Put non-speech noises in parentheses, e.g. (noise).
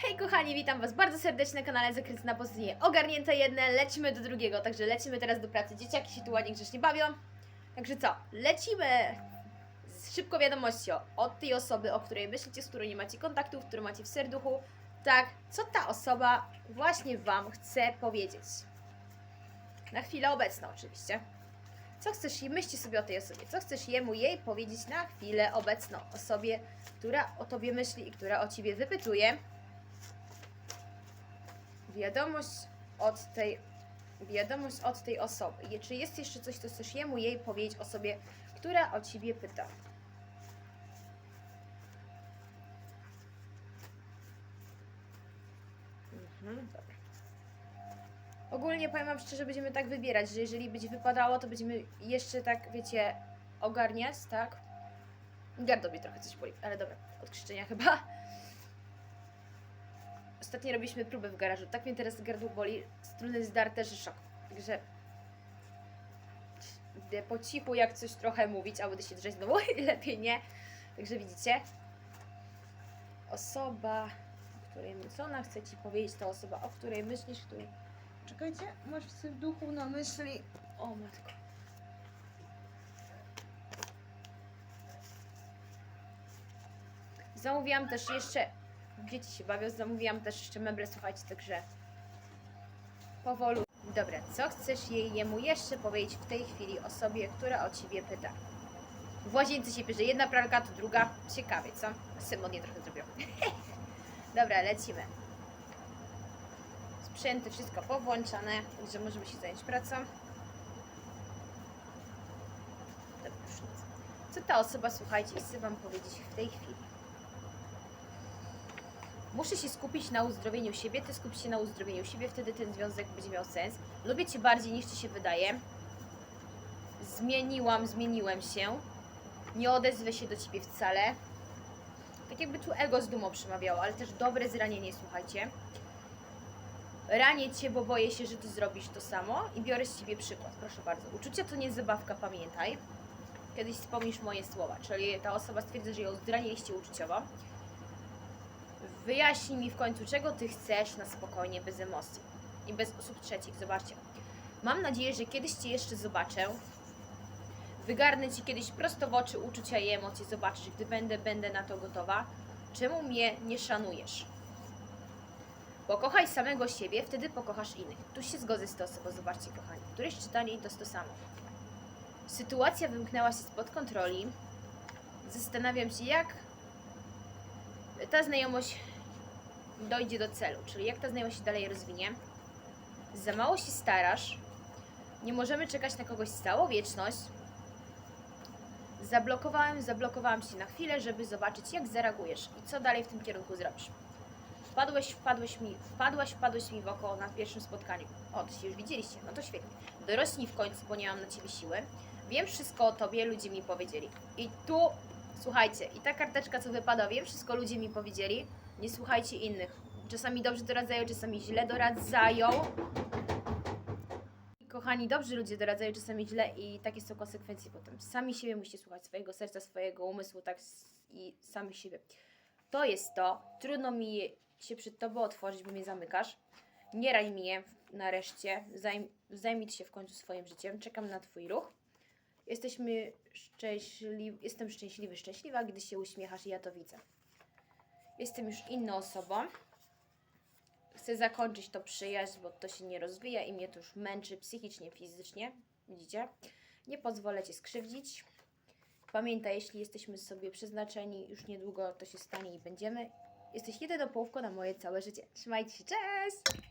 Hej kochani, witam Was bardzo serdecznie na kanale Zakryty na pozycję ogarnięte jedne, lecimy do drugiego, także lecimy teraz do pracy. Dzieciaki się tu ładnie grzecznie bawią. Także co, lecimy z szybką wiadomością od tej osoby, o której myślicie, z którą nie macie kontaktów, którą macie w serduchu. Tak, co ta osoba właśnie Wam chce powiedzieć. Na chwilę obecną oczywiście. Co chcesz, myślcie sobie o tej osobie, co chcesz jemu, jej powiedzieć na chwilę obecną. Osobie, która o Tobie myśli i która o Ciebie wypytuje wiadomość od tej wiadomość od tej osoby. Czy jest jeszcze coś, co chcesz jemu, jej powiedzieć osobie, która o ciebie pyta? Mhm, dobra. Ogólnie powiem Wam szczerze, będziemy tak wybierać, że jeżeli będzie wypadało, to będziemy jeszcze tak, wiecie, ogarniać, tak? Gardło trochę coś boli, ale dobra, od krzyczenia chyba. Ostatnio robiliśmy próbę w garażu. Tak mnie teraz gardło boli. Struny zdarte, że szok. Także po cichu, jak coś trochę mówić, a będę się drzeć znowu (laughs) lepiej nie. Także widzicie. Osoba, o której co ona chce Ci powiedzieć, to osoba, o której myślisz, której... Czekajcie, masz w serduchu na myśli... O matko. Zamówiłam też jeszcze dzieci się bawią, zamówiłam też jeszcze meble, słuchajcie, także powolu. Dobra, co chcesz jej jemu jeszcze powiedzieć w tej chwili osobie, która o ciebie pyta? W łazience się bierze jedna pralka, to druga. Ciekawie, co? Symon trochę zrobił. (laughs) Dobra, lecimy. Sprzęty, wszystko powłączane, także możemy się zająć pracą. Dobra. Co ta osoba, słuchajcie, chce Wam powiedzieć w tej chwili? Muszę się skupić na uzdrowieniu siebie, ty skup się na uzdrowieniu siebie, wtedy ten związek będzie miał sens. Lubię cię bardziej niż ci się wydaje. Zmieniłam, zmieniłem się. Nie odezwę się do ciebie wcale. Tak jakby tu ego z dumą przemawiało, ale też dobre zranienie, słuchajcie. Ranię cię, bo boję się, że ty zrobisz to samo i biorę z ciebie przykład. Proszę bardzo. Uczucia to nie zabawka, pamiętaj. Kiedyś wspomnisz moje słowa, czyli ta osoba stwierdza, że ją zraniliście uczuciowo. Wyjaśnij mi w końcu, czego ty chcesz na spokojnie, bez emocji i bez osób trzecich. Zobaczcie. Mam nadzieję, że kiedyś cię jeszcze zobaczę. Wygarnę ci kiedyś prosto w oczy uczucia i emocje. Zobaczysz, gdy będę, będę na to gotowa. Czemu mnie nie szanujesz? Pokochaj samego siebie, wtedy pokochasz innych. Tu się zgodzę z tą osobą, zobaczcie, kochani. Któreś czytanie i to to samo. Sytuacja wymknęła się spod kontroli. Zastanawiam się, jak ta znajomość dojdzie do celu, czyli jak ta znajomość się dalej rozwinie. Za mało się starasz, nie możemy czekać na kogoś całą wieczność. Zablokowałem, zablokowałam się na chwilę, żeby zobaczyć, jak zareagujesz i co dalej w tym kierunku zrobisz. Wpadłeś, wpadłeś mi, wpadłaś, wpadłeś mi w oko na pierwszym spotkaniu. O, to się już widzieliście, no to świetnie. Dorośnij w końcu, bo nie mam na ciebie siły. Wiem wszystko o tobie, ludzie mi powiedzieli. I tu Słuchajcie, i ta karteczka, co wypada, wiem, wszystko ludzie mi powiedzieli. Nie słuchajcie innych. Czasami dobrze doradzają, czasami źle doradzają. Kochani, dobrzy ludzie doradzają czasami źle i takie są konsekwencje potem. Sami siebie musicie słuchać, swojego serca, swojego umysłu, tak i sami siebie. To jest to. Trudno mi się przed tobą otworzyć, bo mnie zamykasz. Nie raj mnie nareszcie. Zajm, zajmij się w końcu swoim życiem. Czekam na twój ruch. Jesteśmy szczęśliwi, jestem szczęśliwy, szczęśliwa, gdy się uśmiechasz i ja to widzę. Jestem już inną osobą. Chcę zakończyć to przyjaźń, bo to się nie rozwija i mnie to już męczy psychicznie, fizycznie. Widzicie? Nie pozwolę Cię skrzywdzić. Pamiętaj, jeśli jesteśmy sobie przeznaczeni, już niedługo to się stanie i będziemy. Jesteś jedyną połówką na moje całe życie. Trzymajcie się, cześć!